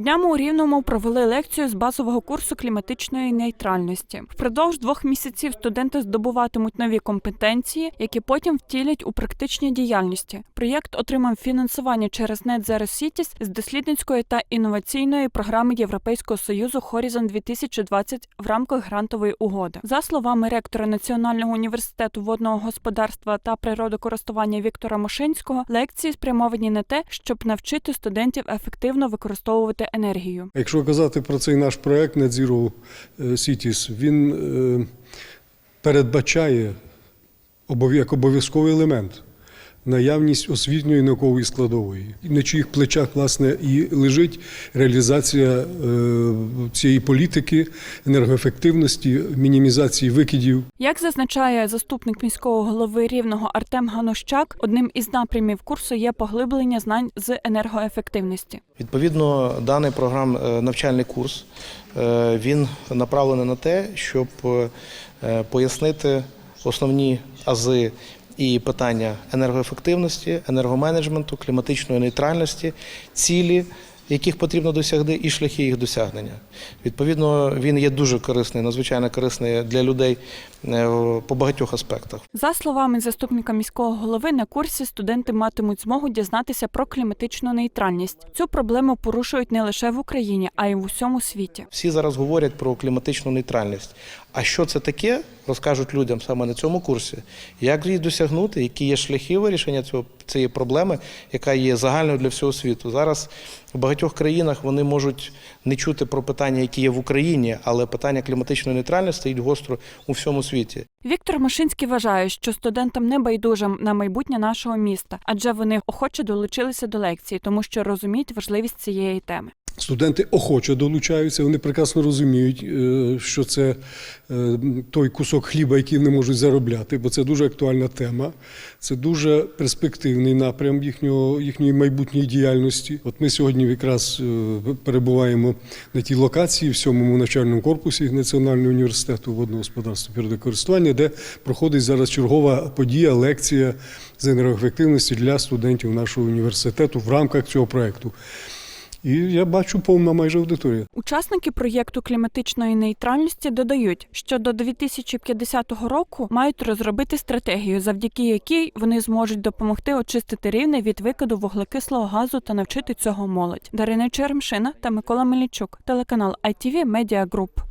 Днями у Рівному провели лекцію з базового курсу кліматичної нейтральності. Впродовж двох місяців студенти здобуватимуть нові компетенції, які потім втілять у практичній діяльності. Проєкт отримав фінансування через Net Zero Cities з дослідницької та інноваційної програми Європейського союзу Horizon 2020 в рамках грантової угоди. За словами ректора Національного університету водного господарства та природокористування Віктора Мошинського, лекції спрямовані на те, щоб навчити студентів ефективно використовувати енергію. Якщо казати про цей наш проект Net Zero е, Cities, він е, передбачає обов'язковий елемент наявність освітньої наукової складової, на чиїх плечах власне і лежить реалізація е, цієї політики енергоефективності, мінімізації викидів. Як зазначає заступник міського голови рівного Артем Ганощак, одним із напрямів курсу є поглиблення знань з енергоефективності. Відповідно, даний програм е, навчальний курс е, він направлений на те, щоб пояснити основні ази і питання енергоефективності, енергоменеджменту, кліматичної нейтральності, цілі, яких потрібно досягти, і шляхи їх досягнення. Відповідно, він є дуже корисний, надзвичайно корисний для людей е, по багатьох аспектах. За словами заступника міського голови, на курсі студенти матимуть змогу дізнатися про кліматичну нейтральність. Цю проблему порушують не лише в Україні, а й в усьому світі. Всі зараз говорять про кліматичну нейтральність. А що це таке, розкажуть людям саме на цьому курсі. Як її досягнути, які є шляхи вирішення цього цієї проблеми, яка є загальною для всього світу. Зараз в багатьох країнах вони можуть не чути про питання, які є в Україні, але питання кліматичної нейтральності стоїть гостро у всьому світі. Віктор Машинський вважає, що студентам не байдужим на майбутнє нашого міста, адже вони охоче долучилися до лекції, тому що розуміють важливість цієї теми. Студенти охоче долучаються, вони прекрасно розуміють, е, що це е, той кусок хліба, який не можуть заробляти, бо це дуже актуальна тема. Це дуже перспективний напрям їхнього, їхньої майбутньої діяльності. От ми сьогодні якраз е, перебуваємо на тій локації в сьомому навчальному корпусі Національного університету водного господарства природокористування, де проходить зараз чергова подія, лекція з енергоефективності для студентів нашого університету в рамках цього проекту. І я бачу повна майже аудиторія. Учасники проєкту кліматичної нейтральності додають, що до 2050 року мають розробити стратегію, завдяки якій вони зможуть допомогти очистити рівне від викиду вуглекислого газу та навчити цього молодь. Дарина Чермшина та Микола Мельничук, телеканал ITV Media Group.